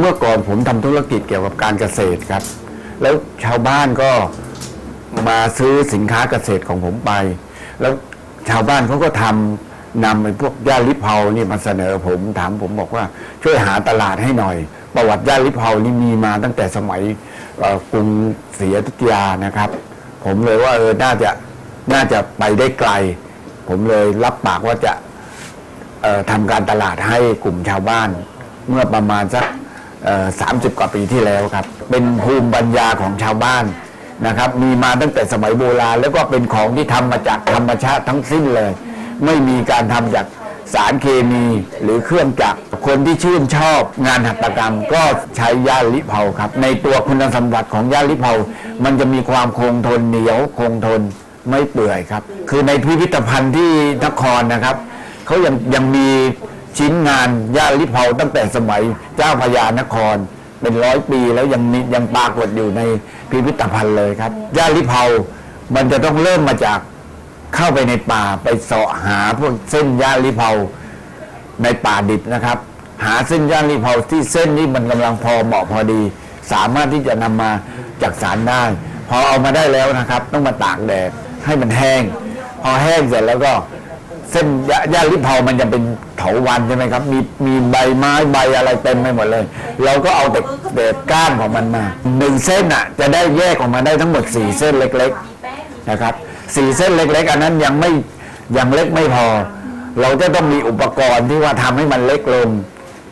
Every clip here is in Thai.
เมื่อก่อนผมทำธุรกิจเกี่ยวกับการเกษตรครับ แล้วชาวบ้านก็มาซื้อสินค้าเกษตรของผมไป แล้วชาวบ้านเขาก็ทำนำไอ้พวกย่าลิเผานี่มาเสนอผมถามผมบอกว่าช่วยหาตลาดให้หน่อย ประวัติย่าลิเผานี่มีมาตั้งแต่สมัยเอ่อกรุงศรีอยุธยานะครับ ผมเลยว่าเออน่าจะน่าจะไปได้ไกล ผมเลยรับปากว่าจะ เอ่อทำการตลาดให้กลุ่มชาวบ้าน เมื่อประมาณสัก สามสิบกว่าปีที่แล้วครับ เป็นภูมิปัญญาของชาวบ้านนะครับ มีมาตั้งแต่สมัยโบราณ แล้วก็เป็นของที่ทำมาจากธรรมชาติทั้งสิ้นเลย ไม่มีการทำจากสารเคมีหรือเครื่องจักรคนที่ชื่นชอบงานหัตถกรรม ก็ใช้ย่าลิเผาครับ ในตัวคุณสมบัติของย่าลิเผามันจะมีความคงทนเหนียวคงทนไม่เปื่อยครับ คือในพิพิธภัณฑ์ที่นครนะครับเขายังยังมี ชิ้นงานย่าลิเผาตั้งแต่สมัยเจ้าพญานคร เป็นร้อยปีแล้วยังมียังปรากฏอยู่ในพิพิธภัณฑ์เลยครับย่าลิเผามันจะต้องเริ่มมาจากเข้าไปในป่าไปเสาะหาพวกเส้นย่าลิเผาในป่าดิบนะครับ หาเส้นย่าลิเผาที่เส้นนี้มันกำลังพอเหมาะพอดี สามารถที่จะนำมาจากสารได้พอเอามาได้แล้วนะครับ ต้องมาตากแดดให้มันแห้ง พอแห้งเสร็จแล้วก็ เส้นยาย่าลิเผามันจะเป็นเถาวันใช่ไหมครับ มีมีใบไม้ใบอะไรเต็มไปหมดเลย เราก็เอาแต่แต่ก้านของมันมาหนึ่งเส้นอะจะได้แยกออกมาได้ทั้งหมดสี่เส้นเล็ก ๆนะครับสี่เส้นเล็ก ๆ อันนั้นยังไม่ยังเล็กไม่พอ เราจะต้องมีอุปกรณ์ที่ว่าทำให้มันเล็กลง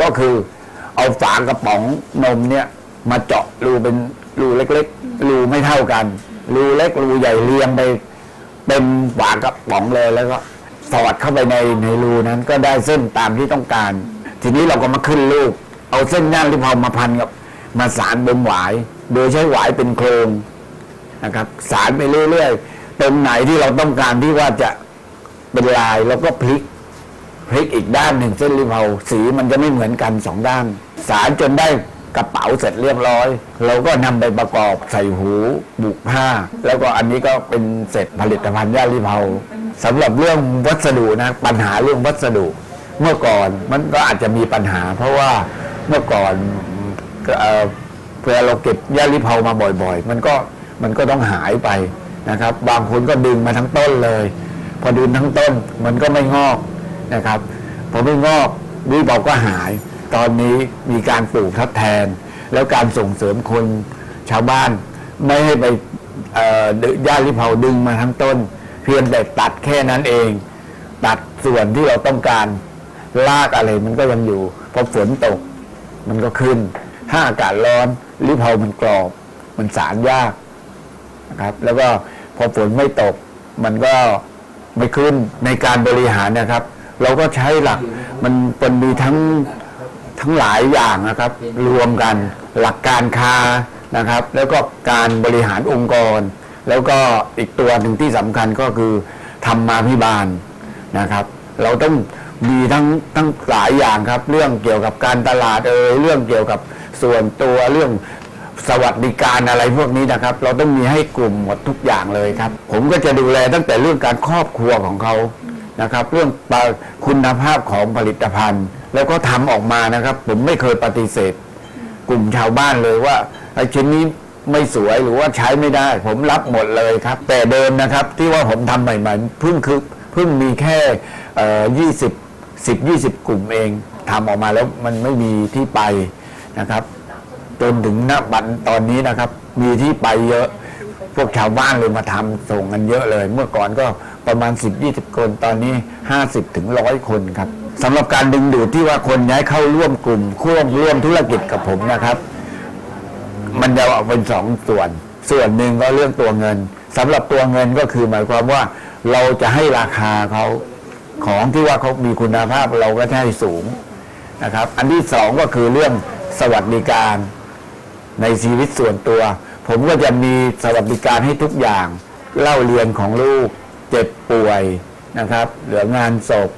ก็คือเอาฝากระป๋องนมเนี่ยมาเจาะรูเป็นรูเล็กๆรูไม่เท่ากันรูเล็กรูใหญ่เรียงไปเป็นฝากระป๋องเลยแล้วก็ สอดเข้าไปในในรูนั้น ก็ได้เส้นตามที่ต้องการ ทีนี้เราก็มาขึ้นลูก เอาเส้นย่างที่พอมาพันกับ มาสารบนหวาย โดยใช้หวายเป็นโครงนะครับ สารไปเรื่อยๆตรงไหนที่เราต้องการที่ว่าจะเป็นลายแล้วก็พลิกพลิกอีกด้านหนึ่งเส้นริมเผาสีมันจะไม่เหมือนกันสองด้าน สารจนได้ กระเป๋าเสร็จเรียบร้อย เราก็นำไปประกอบใส่หูบุกผ้า แล้วก็อันนี้ก็เป็นเสร็จผลิตภัณฑ์ย่าลิเผาสำหรับเรื่องวัสดุนะปัญหาเรื่องวัสดุ เมื่อก่อนมันก็อาจจะมีปัญหา เพราะว่าเมื่อก่อนเอ่อเวลาเราเก็บย่าลิเผามาบ่อยๆ มันก็มันก็ต้องหายไปนะครับ บางคนก็ดึงมาทั้งต้นเลย พอดึงทั้งต้นมันก็ไม่งอกนะครับพอไม่งอกวิเบาก็หาย ตอนนี้มีการปลูกทดแทน แล้วการส่งเสริมคนชาวบ้าน ไม่ให้ไปเอ่อย่าลิเผาดึงมาทั้งต้น เพียงแต่ตัดแค่นั้นเอง ตัดส่วนที่เราต้องการรากอะไรมันก็ยังอยู่พอฝนตก มันก็ขึ้น ถ้าอากาศร้อนลิเผามันกรอบ มันสารยากนะครับ แล้วก็พอฝนไม่ตก มันก็ไม่ขึ้นในการบริหารนะครับ เราก็ใช้หลักมันเป็นมีทั้ง ทั้งหลายอย่างนะครับ รวมกันหลักการค้านะครับ แล้วก็การบริหารองค์กร แล้วก็อีกตัวหนึ่งที่สำคัญก็คือธรรมาภิบาลนะครับ เราต้องมีทั้งทั้งหลายอย่างครับ เรื่องเกี่ยวกับการตลาดเอ่ยเรื่องเกี่ยวกับส่วนตัวเรื่องสวัสดิการอะไรพวกนี้นะครับ เราต้องมีให้กลุ่มหมดทุกอย่างเลยครับ ผมก็จะดูแลตั้งแต่เรื่องการครอบครัวของเขา นะครับ เรื่องคุณภาพของผลิตภัณฑ์ แล้วก็ทำออกมานะครับ ผมไม่เคยปฏิเสธ กลุ่มชาวบ้านเลยว่าไอ้ชิ้นนี้ไม่สวยหรือว่าใช้ไม่ได้ ผมรับหมดเลยครับ แต่เดิมนะครับ ที่ว่าผมทำใหม่ๆเพิ่งคือเพิ่งมีแค่ยี่สิบสิบยี่สิบกลุ่มเองทำออกมาแล้วมันไม่มีที่ไปนะครับ จนถึงณบัดตอนนี้นะครับ มีที่ไปเยอะ พวกชาวบ้านเลยมาทำส่งกันเยอะเลย เมื่อก่อนก็ ประมาณ 10-20 คน ตอนนี้ 50ถึงร้อยคนครับสำหรับการดึงดูดที่ว่าคนย้ายเข้าร่วมกลุ่มร่วมร่วมธุรกิจกับผมนะครับ มันจะออกเป็นสองส่วน ส่วนหนึ่งก็เรื่องตัวเงินสำหรับตัวเงินก็คือหมายความว่าเราจะให้ราคาเขาของที่ว่าเขามีคุณภาพเราก็จะให้สูงนะครับ อันที่สองก็คือเรื่องสวัสดิการในชีวิตส่วนตัว ผมก็จะมีสวัสดิการให้ทุกอย่างเล่าเรียนของลูก เจ็บป่วยนะครับ เหลืองานศพ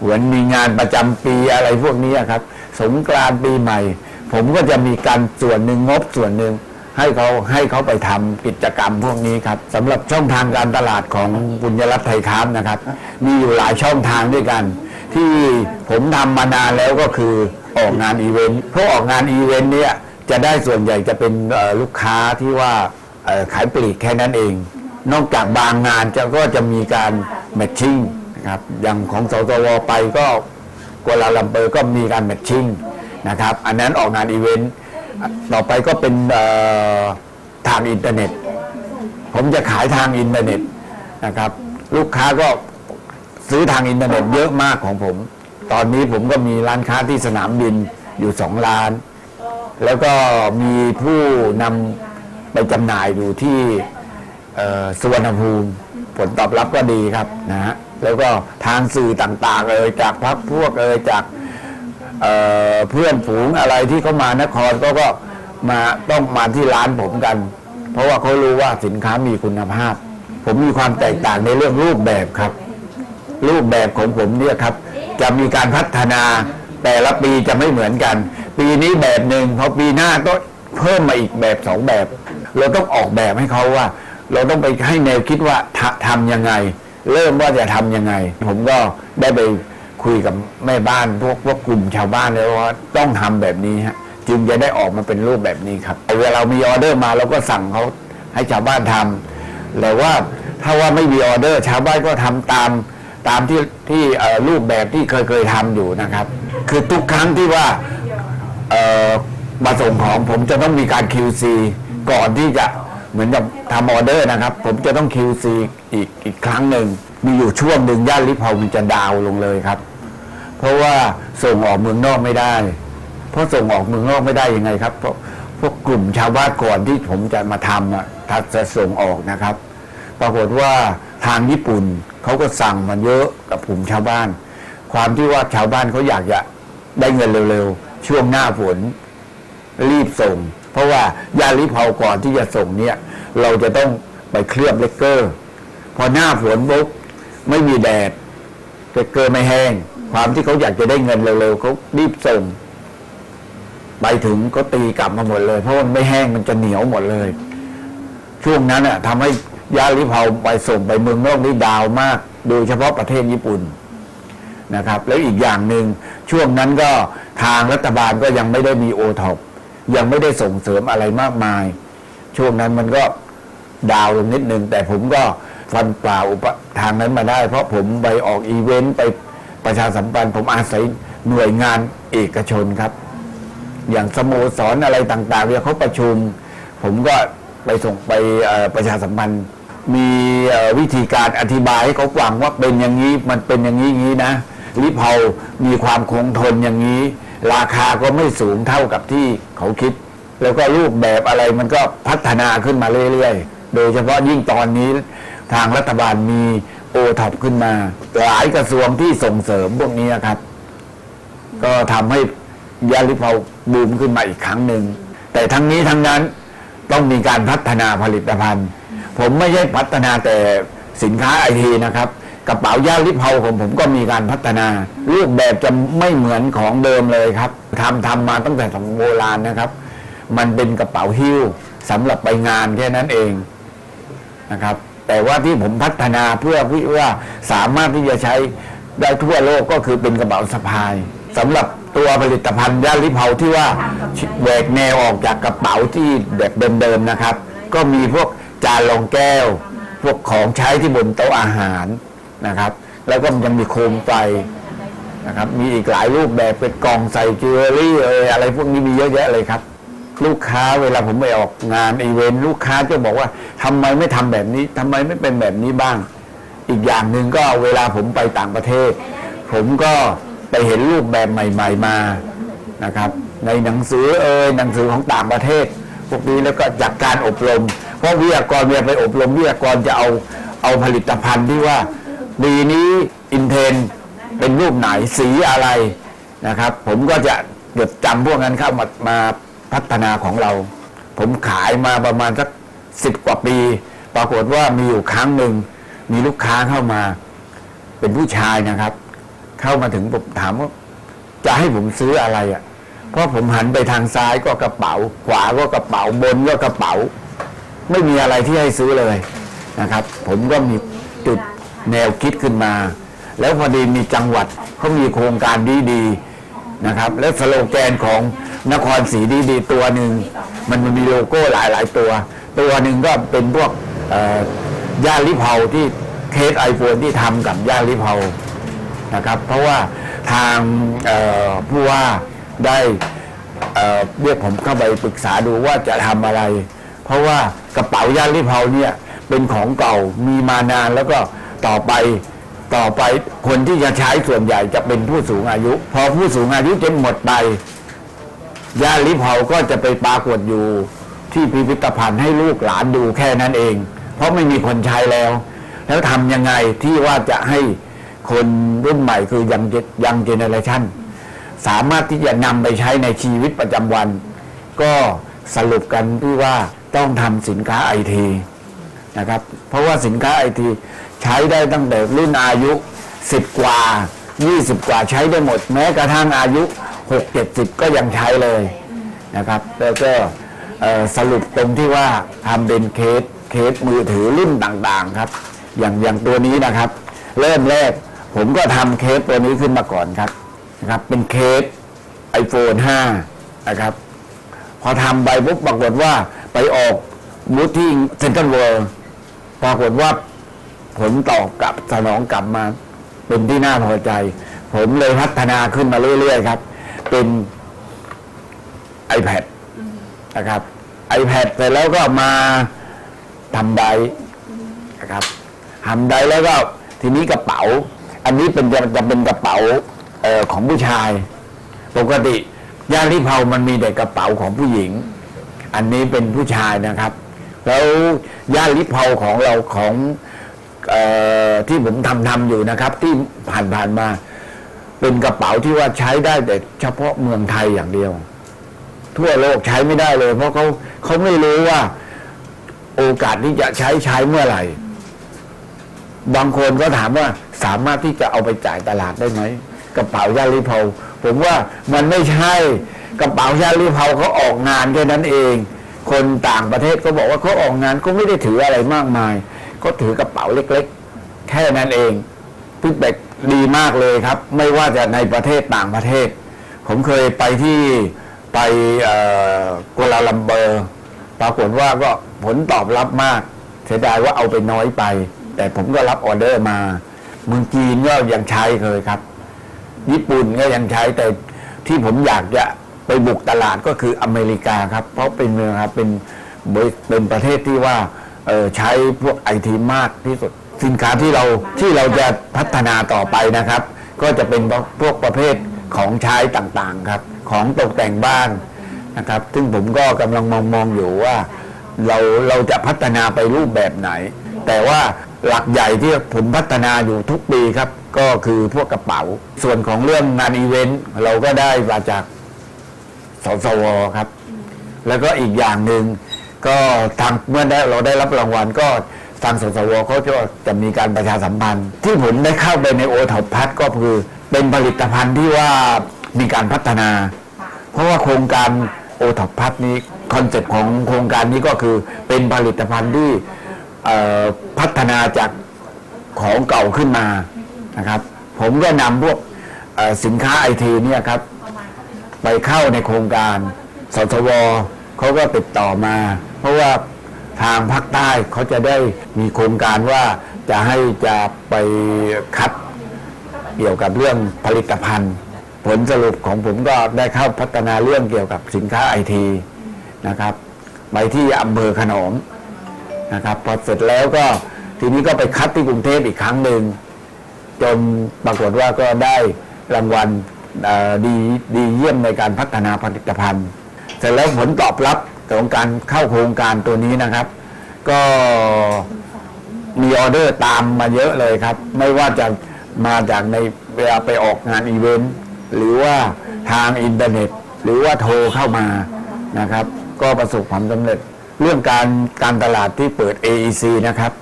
เหมือนมีงานประจำปีอะไรพวกนี้ครับ สงกรานต์ปีใหม่ ผมก็จะมีการส่วนหนึ่งงบส่วนหนึ่งให้เขาให้เขาไปทำกิจกรรมพวกนี้ครับสำหรับช่องทางการตลาดของบุญยรัตน์ไทยค้ามนะครับ มีอยู่หลายช่องทางด้วยกัน ที่ผมทำมานานแล้วก็คือออกงานอีเวนต์เพราะออกงานอีเวนต์เนี่ยจะได้ส่วนใหญ่จะเป็นลูกค้าที่ว่าขายปลีกแค่นั้นเอง นอกจากบางงานจะก็จะมีการแมทชิ่งนะครับอย่างของสตวไปก็กัวลาลัมเปอร์ก็มีการแมทชิ่งนะครับอันนั้นออกงานอีเวนต์ต่อไปก็เป็นทางอินเทอร์เน็ต ผมจะขายทางอินเทอร์เน็ตนะครับ ลูกค้าก็ซื้อทางอินเทอร์เน็ตเยอะมากของผม ตอนนี้ผมก็มีร้านค้าที่สนามบินอยู่สองร้าน แล้วก็มีผู้นำไปจำหน่ายอยู่ที่ สุวรรณภูมิ ผลตอบรับก็ดีครับนะฮะแล้วก็ทางสื่อต่างๆเอ่ยจากพักพวกเอ่ยจากเเพื่อนฝูงอะไรที่เขามานครก็ก็มาต้องมาที่ร้านผมกัน เพราะว่าเขารู้ว่าสินค้ามีคุณภาพ ผมมีความแตกต่างในเรื่องรูปแบบครับ รูปแบบของผมเนี่ยครับ จะมีการพัฒนาแต่ละปีจะไม่เหมือนกัน ปีนี้แบบหนึ่งพอปีหน้าก็เพิ่มมาอีกแบบสองแบบ เราต้องออกแบบให้เขาว่า เราต้องไปให้แนวคิดว่าทำยังไง เริ่มว่าจะทำยังไง ผมก็ได้ไปคุยกับแม่บ้านพวกพวกกลุ่มชาวบ้านแล้วว่าต้องทำแบบนี้ฮะจึงจะได้ออกมาเป็นรูปแบบนี้ครับเวลาเรามีออเดอร์มาเราก็สั่งเขาให้ชาวบ้านทำแต่ว่าถ้าว่าไม่มีออเดอร์ ชาวบ้านก็ทำตามตามที่ที่รูปแบบที่เคยเคยทำอยู่นะครับ คือทุกครั้งที่ว่ามาส่งของผมจะต้องมีการ QC ก่อนที่จะเหมือนกับ ทำออเดอร์นะครับ ผมจะต้อง QC อีกอีกครั้งหนึ่ง มีอยู่ช่วงหนึ่งย่านลิพาวมันจะดาวลงเลยครับ เพราะว่าส่งออกเมืองนอกไม่ได้ เพราะส่งออกเมืองนอกไม่ได้ยังไงครับ เพราะพวกกลุ่มชาวบ้านก่อนที่ผมจะมาทำอะถ้าจะส่งออกนะครับ ปรากฏว่าทางญี่ปุ่นเขาก็สั่งมันเยอะกับกลุ่มชาวบ้าน ความที่ว่าชาวบ้านเขาอยากจะได้เงินเร็วๆ ช่วงหน้าฝนรีบส่ง เพราะว่ายาลิเผาก่อนที่จะส่งเนี่ย เราจะต้องไปเคลือบเลกเกอร์ พอหน้าฝนปุ๊บไม่มีแดดเลกเกอร์ไม่แห้ง ความที่เขาอยากจะได้เงินเร็วๆเขารีบส่ง ไปถึงก็ตีกลับมาหมดเลย เพราะมันไม่แห้งมันจะเหนียวหมดเลย ช่วงนั้นอะทำให้ยาลิเผาไปส่งไปเมืองนอกนี่ดาวมาก โดยเฉพาะประเทศญี่ปุ่นนะครับ แล้วอีกอย่างหนึ่งช่วงนั้นก็ทางรัฐบาลก็ยังไม่ได้มีโอท็อป ยังไม่ได้ส่งเสริมอะไรมากมาย ช่วงนั้นมันก็ดาวลงนิดนึง แต่ผมก็ฟันเปล่าทางนั้นมาได้ เพราะผมไปออกอีเวนต์ไปประชาสัมพันธ์ ผมอาศัยหน่วยงานเอกชนครับ อย่างสโมสรอะไรต่างๆเวลาเขาประชุม ผมก็ไปส่งไปประชาสัมพันธ์ มีวิธีการอธิบายให้เขาฟังว่าเป็นอย่างนี้มันเป็นอย่างนี้นี้นะลิเพามีความคงทนอย่างนี้ ราคาก็ไม่สูงเท่ากับที่ เขาคิด แล้วก็รูปแบบอะไรมันก็พัฒนาขึ้นมาเรื่อยๆ โดยเฉพาะยิ่งตอนนี้ทางรัฐบาลมีโอท็อปขึ้นมา หลายกระทรวงที่ส่งเสริมพวกนี้ครับ ก็ทำให้ยาลิเผาบูมขึ้นมาอีกครั้งหนึ่ง แต่ทั้งนี้ทั้งนั้นต้องมีการพัฒนาผลิตภัณฑ์ ผมไม่ใช่พัฒนาแต่สินค้าไอทีนะครับ กระเป๋ายาลิเผาของผมก็มีการพัฒนา รูปแบบจะไม่เหมือนของเดิมเลยครับทำทำมาตั้งแต่สมัยโบราณนะครับ มันเป็นกระเป๋าหิ้วสำหรับไปงานแค่นั้นเองนะครับ แต่ว่าที่ผมพัฒนาเพื่อที่ว่าสามารถที่จะใช้ได้ทั่วโลกก็คือเป็นกระเป๋าสะพายสำหรับตัวผลิตภัณฑ์ย่าลิเผาที่ว่าแหวกแนวออกจากกระเป๋าที่แบบเดิมๆนะครับ ก็มีพวกจานรองแก้ว พวกของใช้ที่บนโต๊ะอาหาร นะครับ แล้วก็ยังมีโคมไฟนะครับ มีอีกหลายรูปแบบเป็นกล่องใส่จิวเวลรี่เอยอะไรพวกนี้มีเยอะแยะเลยครับ ลูกค้าเวลาผมไปออกงานอีเวนต์ลูกค้าจะบอกว่าทำไมไม่ทำแบบนี้ทำไมไม่เป็นแบบนี้บ้าง อีกอย่างหนึ่งก็เวลาผมไปต่างประเทศ ผมก็ไปเห็นรูปแบบใหม่ ๆมานะครับ ในหนังสือเอ่ยหนังสือของต่างประเทศพวกนี้แล้วก็จากการอบรม เพราะวิทยากรเวลาไปอบรมวิทยากรจะเอาเอาผลิตภัณฑ์ที่ว่า ปีนี้อินเทนเป็นรูปไหนสีอะไรนะครับ ผมก็จะจดจำพวกนั้นเข้ามามาพัฒนาของเรา ผมขายมาประมาณสักสิบกว่าปี ปรากฏว่ามีอยู่ครั้งหนึ่ง มีลูกค้าเข้ามา เป็นผู้ชายนะครับ เข้ามาถึงผมถามว่าจะให้ผมซื้ออะไรอะ่ะ เพราะผมหันไปทางซ้ายก็กระเป๋า ขวาก็กระเป๋าบนก็กระเป๋า ไม่มีอะไรที่ให้ซื้อเลยนะครับ ผมก็มีจุด แนวคิดขึ้นมา แล้วพอดีมีจังหวัดเขามีโครงการดีๆนะครับ และสโลแกนของนครศรีดีดีตัวหนึ่งมันมีโลโก้หลายๆตัว ตัวหนึ่งก็เป็นพวกย่าลิเผาที่เคสไอโฟนที่ทำกับย่าลิเผานะครับ เพราะว่าทางผู้ว่าได้เรียกผมเข้าไปปรึกษาดูว่าจะทำอะไร เพราะว่ากระเป๋าย่านริเพาเนี่ยเป็นของเก่ามีมานานแล้วก็ ต่อไปต่อไปคนที่จะใช้ส่วนใหญ่จะเป็นผู้สูงอายุ พอผู้สูงอายุจะหมดไปยานริเพาก็จะไปปรากฏอยู่ที่พิพิธภัณฑ์ให้ลูกหลานดูแค่นั้นเอง เพราะไม่มีคนใช้แล้ว แล้วทำยังไงที่ว่าจะให้คนรุ่นใหม่คือยังยังเจเนอเรชันสามารถที่จะนำไปใช้ในชีวิตประจำวัน ก็สรุปกันที่ว่าต้องทำสินค้าไอที นะครับ เพราะว่าสินค้าไอทีใช้ได้ตั้งแต่รุ่นอายุ 10 กว่า 20 กว่าใช้ได้หมด แม้กระทั่งอายุ 6 70 ก็ยังใช้เลยนะครับ แล้วก็สรุปตรงที่ว่าทำเป็นเคสเคสมือถือรุ่นต่างๆครับ อย่างอย่างตัวนี้นะครับ เริ่มแรกผมก็ทำเคสตัวนี้ขึ้นมาก่อนครับนะครับ เป็นเคส iPhone 5 นะครับ พอทำไปปุ๊บปรากฏว่าไปออกบูธที่เซ็นทรัลเวิลด์ ปรากฏว่าผลตอบกลับสนองกลับมาเป็นที่น่าพอใจ ผมเลยพัฒนาขึ้นมาเรื่อยๆครับ เป็น iPad นะครับ iPad เสร็จแล้วก็มาทำไดนะครับทำไดแล้วก็ทีนี้กระเป๋า อันนี้เป็นจะจะเป็นกระเป๋าเออของผู้ชาย ปกติย่านริเพามันมีแต่กระเป๋าของผู้หญิง อันนี้เป็นผู้ชายนะครับ แล้วย่านริเพาของเราของออที่ผมทำทำอยู่นะครับ ที่ผ่านผ่านๆมา เป็นกระเป๋าที่ว่าใช้ได้แต่เฉพาะเมืองไทยอย่างเดียว ทั่วโลกใช้ไม่ได้เลย เพราะเขาเขาไม่รู้ว่า โอกาสที่จะใช้ใช้เมื่อไหร่ บางคนก็ถามว่าสามารถที่จะเอาไปจ่ายตลาดได้ไหมกระเป๋ายาลิเพาผมว่ามันไม่ใช่กระเป๋ายาลิเพาเขาออกงานแค่นั้นเอง คนต่างประเทศก็บอกว่าเขาออกงานก็ไม่ได้ถืออะไรมากมาย ก็ถือกระเป๋าเล็กๆ แค่นั้นเองฟีดแบ็ดีมากเลยครับ ไม่ว่าจะในประเทศต่างประเทศ ผมเคยไปที่ไปกัวลาลัมเบอร์ ปรากฏว่าก็ผลตอบรับมาก เสียดายว่าเอาไปน้อยไป แต่ผมก็รับออเดอร์มาเมืองจีนก็ยังใช้เคยครับ ญี่ปุ่นก็ยังใช้แต่ที่ผมอยากจะ ไปบุกตลาดก็คืออเมริกาครับ เพราะเป็นเมืองครับเป็นบริเป็นประเทศที่ว่าเออใช้พวกไอทีมากที่สุด สินค้าที่เราที่เราจะพัฒนาต่อไปนะครับ ก็จะเป็นพวกประเภทของใช้ต่างๆครับ ของตกแต่งบ้านนะครับ ซึ่งผมก็กำลังมองมองๆอยู่ว่า เราเราจะพัฒนาไปรูปแบบไหน แต่ว่าหลักใหญ่ที่ผมพัฒนาอยู่ทุกปีครับ ก็คือพวกกระเป๋า ส่วนของเรื่องงานอีเวนต์เราก็ได้มาจาก สสวครับ แล้วก็อีกอย่างหนึ่งก็ทางเมื่อได้เราได้รับรางวัลก็ทางสสวเขาจะจะมีการประชาสัมพันธ์ ที่ผมได้เข้าไปในโอท็อปพัทก็คือเป็นผลิตภัณฑ์ที่ว่ามีการพัฒนา เพราะว่าโครงการโอท็อปพัทนี้คอนเซ็ปต์ของโครงการนี้ก็คือเป็นผลิตภัณฑ์ที่เอ่อพัฒนาจากของเก่าขึ้นมานะครับ ผมก็นำพวกเอ่อสินค้าไอทีเนี่ยครับ ไปเข้าในโครงการสสวเขาก็ติดต่อมา เพราะว่าทางภาคใต้เขาจะได้มีโครงการว่าจะให้จะไปคัดเกี่ยวกับเรื่องผลิตภัณฑ์ ผลสรุปของผมก็ได้เข้าพัฒนาเรื่องเกี่ยวกับสินค้าไอทีนะครับไปที่อำเภอขนอมนะครับพอเสร็จแล้วก็ทีนี้ก็ไปคัดที่กรุงเทพอีกครั้งหนึ่งจนปรากฏว่าก็ได้รางวัล ดีดีเยี่ยมในการพัฒนาผลิตภัณฑ์ เสร็จแล้วผลตอบรับของการเข้าโครงการตัวนี้นะครับ ก็มีออเดอร์ตามมาเยอะเลยครับ ไม่ว่าจะมาจากในเวลาไปออกงานอีเวนต์หรือว่าทางอินเทอร์เน็ต หรือว่าโทรเข้ามานะครับ ก็ประสบความสำเร็จ เรื่องการการตลาดที่เปิด AEC นะครับ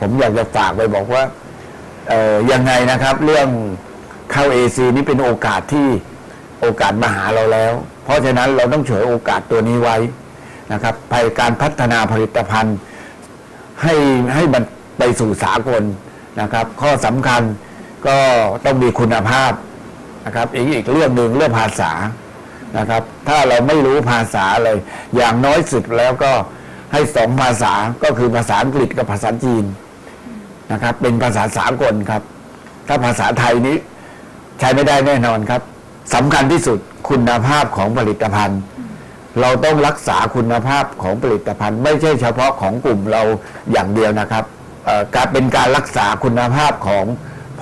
ผมอยากจะฝากไปบอกว่าเออยังไงนะครับ เรื่อง เข้า AC นี่เป็นโอกาสที่โอกาสมาหาเราแล้ว เพราะฉะนั้นเราต้องฉวยโอกาสตัวนี้ไว้นะครับภายการพัฒนาผลิตภัณฑ์ให้ให้มันไปสู่สากลนะครับ ข้อสำคัญก็ต้องมีคุณภาพนะครับอีกอีกเรื่องหนึ่งเรื่องภาษานะครับ ถ้าเราไม่รู้ภาษาเลย อย่างน้อยสุดแล้วก็ให้สองภาษาก็คือภาษาอังกฤษกับภาษาจีนนะครับ เป็นภาษาสากลครับ ถ้าภาษาไทยนี้ ใช้ไม่ได้แน่นอนครับสำคัญที่สุดคุณภาพของผลิตภัณฑ์ เราต้องรักษาคุณภาพของผลิตภัณฑ์ ไม่ใช่เฉพาะของกลุ่มเราอย่างเดียวนะครับการเป็นการรักษาคุณภาพของ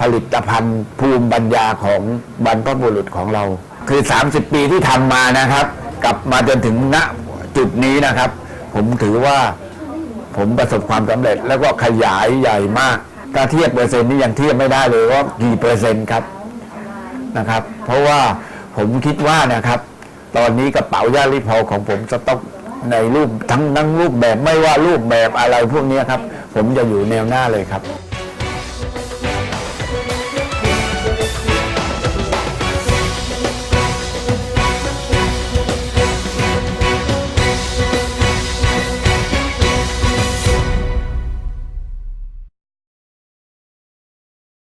ผลิตภัณฑ์ ภูมิปัญญาของบรรพบุรุษของเรา คือ 30 ปีที่ทำมานะครับ กลับมาจนถึงณจุดนี้นะครับ ผมถือว่าผมประสบความสำเร็จแล้วก็ขยายใหญ่มาก ถ้าเทียบเปอร์เซ็นต์นี่ยังเทียบไม่ได้เลยว่ากี่เปอร์เซ็นต์ครับ นะครับ เพราะว่าผมคิดว่านะครับ ตอนนี้กระเป๋ายาลิพอของผมสต็อกในรูปทั้งทั้งรูปแบบไม่ว่ารูปแบบอะไรพวกนี้ครับ ผมจะอยู่แนวหน้าเลยครับ